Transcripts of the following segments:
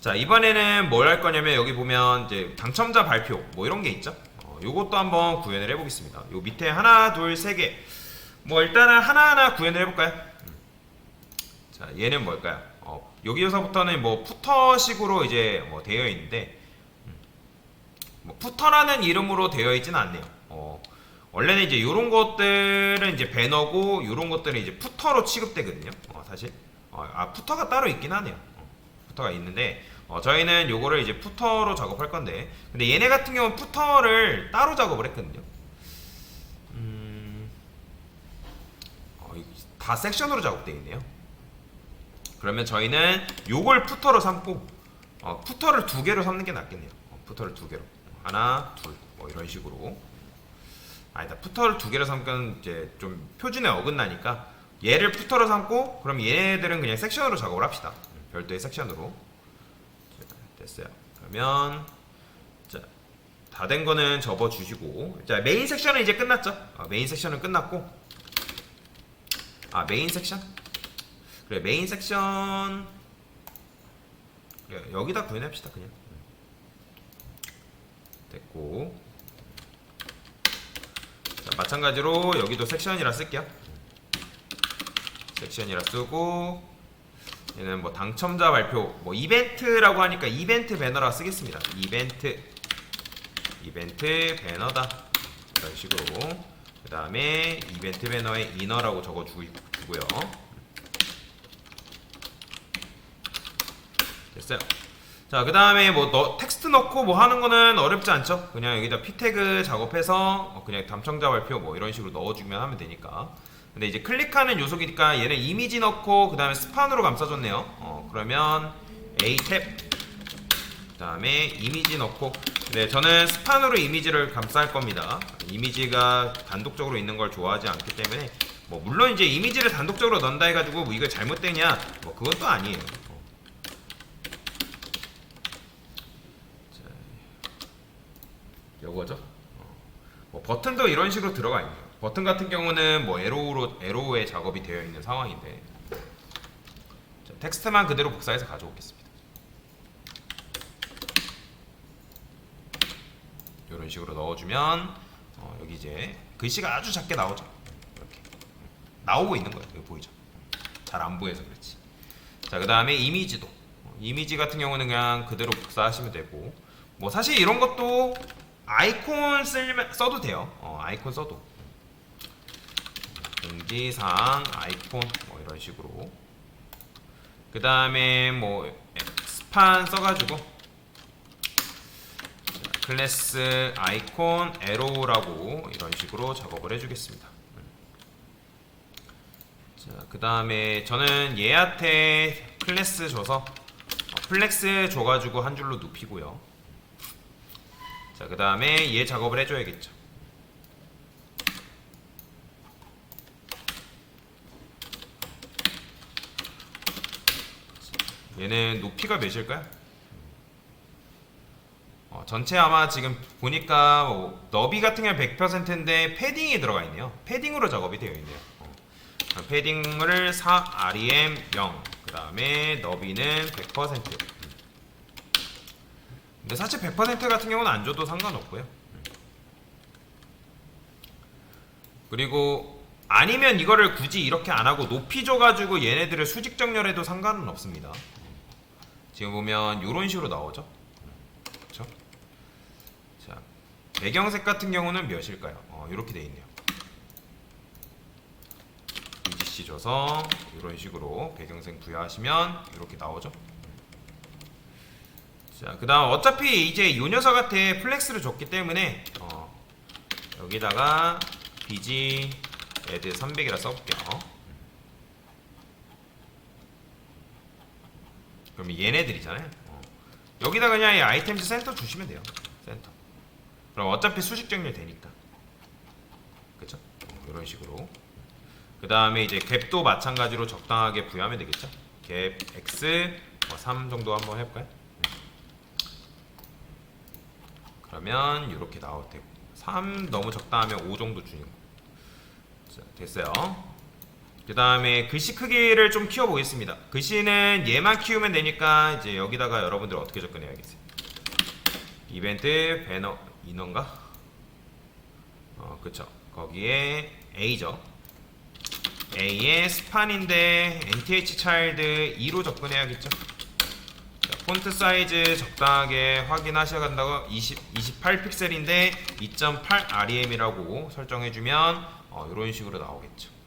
자 이번에는 뭘 할 거냐면 여기 보면 이제 당첨자 발표 뭐 이런 게 있죠. 어, 요것도 한번 구현을 해보겠습니다. 요 밑에 하나 둘 세 개. 뭐 일단은 하나하나 구현을 해볼까요? 음. 자 얘는 뭘까요? 어, 여기서부터는 뭐 푸터식으로 이제 뭐 되어 있는데 음. 뭐 푸터라는 이름으로 되어 있지는 않네요. 어, 원래는 이제 이런 것들은 이제 배너고 이런 것들은 이제 푸터로 취급되거든요. 어, 사실 어, 아 푸터가 따로 있긴 하네요. 어, 푸터가 있는데 어, 저희는 요거를 이제 푸터로 작업할 건데 근데 얘네 같은 경우는 푸터를 따로 작업을 했거든요. 음, 어, 다 섹션으로 작업되어 있네요. 그러면 저희는 요걸 푸터로 삼고 어, 푸터를 두 개로 삼는 게 낫겠네요. 어, 푸터를 두 개로 하나, 둘, 뭐 이런 식으로. 아니다, 푸터를 두 개로 삼면 이제 좀 표준에 어긋나니까 얘를 푸터로 삼고 그럼 얘네들은 그냥 섹션으로 작업을 합시다. 음, 별도의 섹션으로. 자, 됐어요. 그러면 자, 다된 거는 접어 주시고. 자 메인 섹션은 이제 끝났죠. 어, 메인 섹션은 끝났고. 아 메인 섹션? 그래 메인 섹션. 그래, 여기다 구현합시다 그냥. 됐고. 자 마찬가지로 여기도 섹션이라 쓸게요. 섹션이라 쓰고 얘는 뭐 당첨자 발표 뭐 이벤트라고 하니까 이벤트 배너라 쓰겠습니다. 이벤트. 이벤트 배너다. 이런 식으로. 그 다음에 이벤트 배너에 이너라고 적어 주- 주고요. 됐어요. 자 그 다음에 뭐 너, 텍스트 넣고 뭐 하는 거는 어렵지 않죠? 그냥 여기다 p 태그 작업해서 어, 그냥 당첨자 발표 뭐 이런 식으로 넣어주면 하면 되니까 근데 이제 클릭하는 요소니까 얘는 이미지 넣고 그 다음에 스판으로 감싸줬네요. 어 그러면 a 탭 그 다음에 이미지 넣고. 네 저는 스판으로 이미지를 감쌀 겁니다. 이미지가 단독적으로 있는 걸 좋아하지 않기 때문에 뭐 물론 이제 이미지를 단독적으로 넣는다 해가지고 뭐 이거 잘못되냐? 뭐또 아니에요. 어. 자, 요거죠? 어. 뭐 버튼도 이런 식으로 들어가 있네요 버튼 같은 경우는 뭐 에로우로 에로우에 작업이 되어 있는 상황인데 자, 텍스트만 그대로 복사해서 가져오겠습니다 이런 식으로 넣어주면 어, 여기 이제 글씨가 아주 작게 나오죠. 이렇게 나오고 있는 거예요. 여기 보이죠? 잘 안 보여서 그렇지. 자, 그 다음에 이미지도 어, 이미지 같은 경우는 그냥 그대로 복사하시면 되고 뭐 사실 이런 것도 아이콘 쓸 써도 돼요. 어, 아이콘 써도 공지사항 아이콘 뭐 이런 식으로 그 다음에 뭐 스판 써가지고 클래스 아이콘 에로우라고 이런 식으로 작업을 해주겠습니다. 자, 그 다음에 저는 얘한테 클래스 줘서 어, 플렉스 줘가지고 한 줄로 눕히고요. 자, 그 다음에 얘 작업을 해줘야겠죠. 얘는 높이가 몇일까요? 어, 전체 아마 지금 보니까 뭐 너비 같은 경우는 100%인데 패딩이 들어가 있네요. 패딩으로 작업이 되어 있네요. 어. 자, 패딩을 4 REM 0. 그 다음에 너비는 100%. 근데 사실 100% 같은 경우는 안 줘도 상관없고요. 그리고 아니면 이거를 굳이 이렇게 안 하고 높이 줘가지고 얘네들을 수직 정렬해도 상관은 없습니다. 지금 보면 이런 식으로 나오죠. 그렇죠? 자, 배경색 같은 경우는 몇일까요? 어, 이렇게 돼 있네요. EGC 줘서 이런 식으로 배경색 부여하시면 이렇게 나오죠. 자, 그 다음 어차피 이제 이 녀석한테 플렉스를 줬기 때문에 어, 여기다가 BG 애드 300이라 써볼게요. 그럼 얘네들이잖아요. 어. 여기다 그냥 이 아이템즈 센터 주시면 돼요. 센터. 그럼 어차피 수직 정렬 되니까. 그쵸? 어, 이런 식으로. 그 다음에 이제 갭도 마찬가지로 적당하게 부여하면 되겠죠? 갭 x 뭐3 정도 한번 해볼까요? 그러면 이렇게 나올 테고 3 너무 적당하면 5 정도 주는 거. 자, 됐어요. 그 다음에 글씨 크기를 좀 키워보겠습니다. 글씨는 얘만 키우면 되니까 이제 여기다가 여러분들 어떻게 접근해야겠어요? 이벤트 배너 인원가? 어 그쵸 거기에 A죠. A의 스판인데 NTH 차일드 2로 접근해야겠죠. 자, 폰트 사이즈 적당하게 확인하셔야 한다고 20, 28 픽셀인데 2.8 REM이라고 설정해주면 어, 이런 식으로 나오겠죠.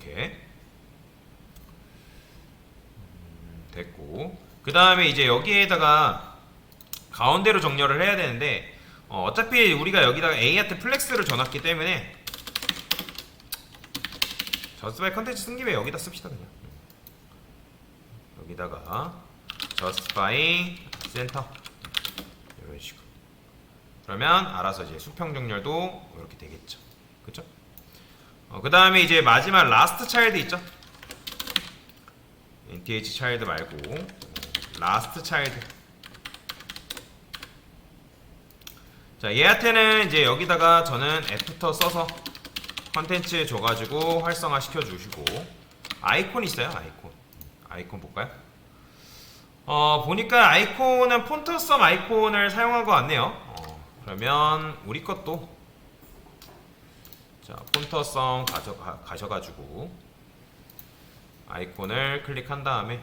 이렇게. 음, 됐고. 그 다음에 이제 여기에다가 가운데로 정렬을 해야 되는데 어, 어차피 우리가 여기다가 A한테 플렉스를 줘놨기 때문에 저스바이 컨텐츠 쓴 김에 여기다 씁시다 그냥. 여기다가 저스바이 센터. 이런 식으로. 그러면 알아서 이제 수평 정렬도 이렇게 되겠죠. 그쵸? 어, 그 다음에 이제 마지막 라스트 차일드 있죠? NTH 차일드 말고 어, 라스트 차일드 자 얘한테는 이제 여기다가 저는 애프터 써서 컨텐츠 줘가지고 활성화 시켜주시고 아이콘 있어요 아이콘 아이콘 볼까요? 어 보니까 아이콘은 폰트썸 아이콘을 사용한 것 같네요 어, 그러면 우리 것도 자 폰트썸 가져, 가, 가셔가지고 아이콘을 클릭한 다음에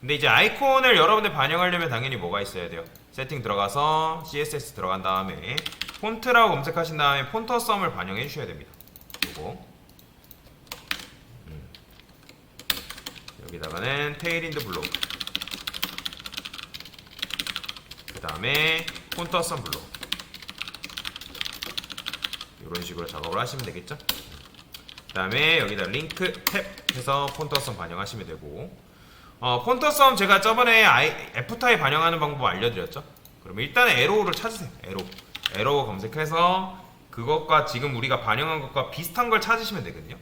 근데 이제 아이콘을 여러분들 반영하려면 당연히 뭐가 있어야 돼요? 세팅 들어가서 CSS 들어간 다음에 폰트라고 검색하신 다음에 폰트썸을 반영해 주셔야 됩니다. 요거. 음. 여기다가는 테일인드 블록 그 다음에 폰트썸 블록 이런 식으로 작업을 하시면 되겠죠? 그 다음에 여기다 링크 탭 해서 폰트썸 반영하시면 되고. 어, 폰트썸 제가 저번에 I, F타입 반영하는 방법 알려드렸죠? 그러면 일단 에로우를 찾으세요 에로 에로우 검색해서 그것과 지금 우리가 반영한 것과 비슷한 걸 찾으시면 되거든요.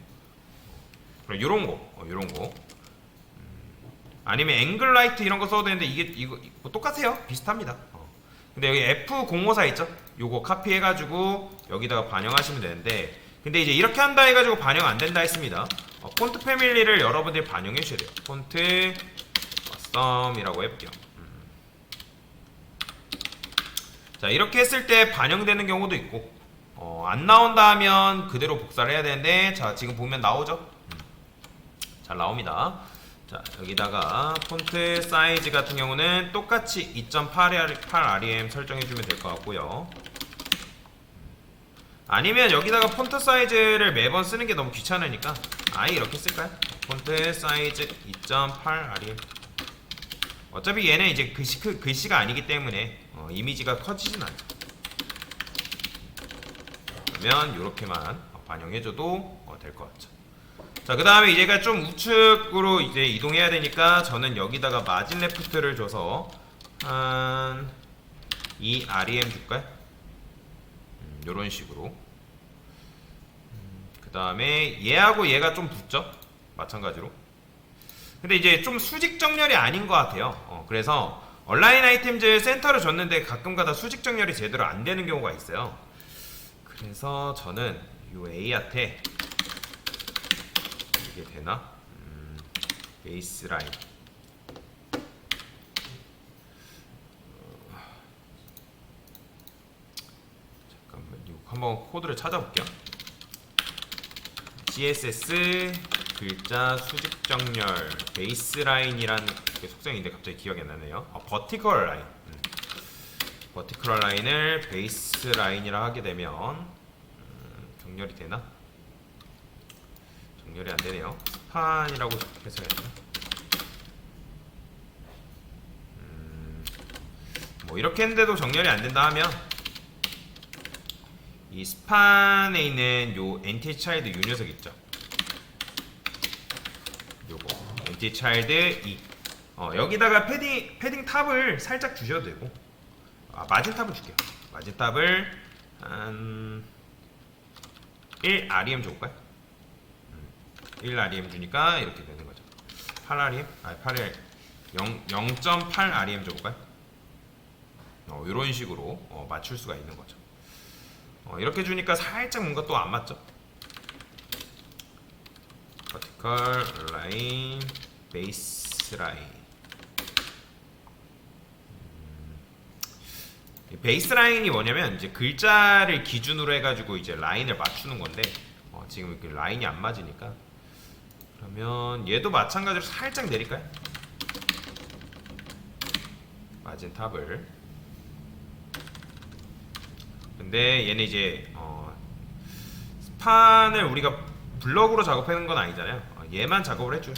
그럼 요런 거 어, 요런 거. 음, 아니면 앵글 라이트 이런 거 써도 되는데 이게 이거, 이거 똑같아요. 비슷합니다. 어. 근데 여기 F054 있죠 요거 카피해가지고 여기다가 반영하시면 되는데 근데 이제 이렇게 한다 해가지고 반영 안 된다 했습니다. 어, 폰트 패밀리를 여러분들이 반영해 주셔야 돼요. 폰트 썸이라고 해볼게요. 음. 자 이렇게 했을 때 반영되는 경우도 있고 어, 안 나온다 하면 그대로 복사를 해야 되는데 자 지금 보면 나오죠? 음. 잘 나옵니다 자 여기다가 폰트 사이즈 같은 경우는 똑같이 2.8 REM 설정해주면 될 것 같고요. 아니면 여기다가 폰트 사이즈를 매번 쓰는 게 너무 귀찮으니까 아예 이렇게 쓸까요? 폰트 사이즈 2.8 REM 어차피 얘는 이제 글씨, 크- 글씨가 아니기 때문에 어, 이미지가 커지진 않죠. 그러면 이렇게만 반영해줘도 될것 같죠 자, 그 다음에 이제가 좀 우측으로 이제 이동해야 되니까 저는 여기다가 마진 레프트를 줘서 한이 REM 줄까요? 음, 요런 식으로. 음, 그 다음에 얘하고 얘가 좀 붙죠? 마찬가지로. 근데 이제 좀 수직 정렬이 아닌 것 같아요. 어, 그래서 온라인 아이템즈 센터를 줬는데 가끔가다 수직 정렬이 제대로 안 되는 경우가 있어요. 그래서 저는 요 A한테 이게 되나? 음, 베이스 라인. 어, 잠깐만, 이거 한번 코드를 찾아볼게요. CSS 글자 수직 정렬 베이스 라인이라는 게 속성인데 갑자기 기억이 안 나네요. 아, 버티컬 라인. 음. 버티컬 라인을 베이스 라인이라 하게 되면 음, 정렬이 되나? 정렬이 안 되네요. 스판이라고 해서 해야 되나? 음, 뭐 이렇게 했는데도 정렬이 안 된다 하면 이 스판에 있는 요 NT 차일드 요 녀석 있죠? 요거 NT 차일드 2 어, 여기다가 패딩 패딩 탑을 살짝 주셔도 되고 아, 마진 탑을 줄게요. 마진 탑을 한 1 REM 줘볼까요? 1 REM 주니까 이렇게 되는 거죠. 8 REM? 아, 8을 0, 0.8 REM 줘볼까요? 어, 이런 식으로 어, 맞출 수가 있는 거죠. 어, 이렇게 주니까 살짝 뭔가 또 안 맞죠? line, base line. 이 베이스 라인이 뭐냐면 이제 글자를 기준으로 해가지고 이제 라인을 맞추는 건데 어, 지금 이렇게 라인이 안 맞으니까 그러면 얘도 마찬가지로 살짝 내릴까요? 마진 탑을 근데 얘는 이제 어, 스판을 우리가 블럭으로 작업하는 건 아니잖아요 어, 얘만 작업을 해줘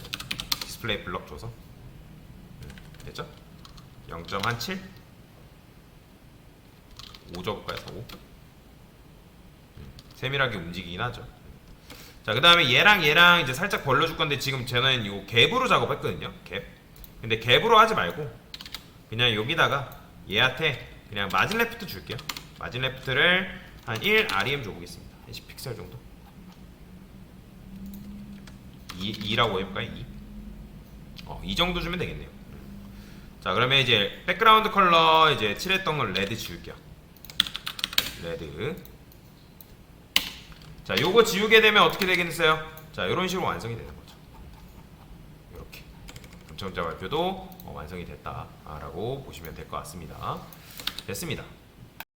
디스플레이 블럭 줘서 음, 됐죠? 0.17 5 적을까요? 5 음, 세밀하게 움직이긴 하죠 자, 그 다음에 얘랑 얘랑 이제 살짝 벌려줄 건데 지금 저는 이거 갭으로 작업했거든요. 갭. 근데 갭으로 하지 말고 그냥 여기다가 얘한테 그냥 마진 레프트 줄게요. 마진 레프트를 한 1 REM 줘보겠습니다. 한 10픽셀 정도. 2, 2라고 해볼까요? 2. 어, 이 정도 주면 되겠네요. 자, 그러면 이제 백그라운드 컬러 이제 칠했던 걸 레드 지울게요. 레드. 자, 요거 지우게 되면 어떻게 되겠어요? 자, 이런 식으로 완성이 되는 거죠. 이렇게 점검자 발표도 어, 완성이 됐다라고 보시면 될 것 같습니다. 됐습니다.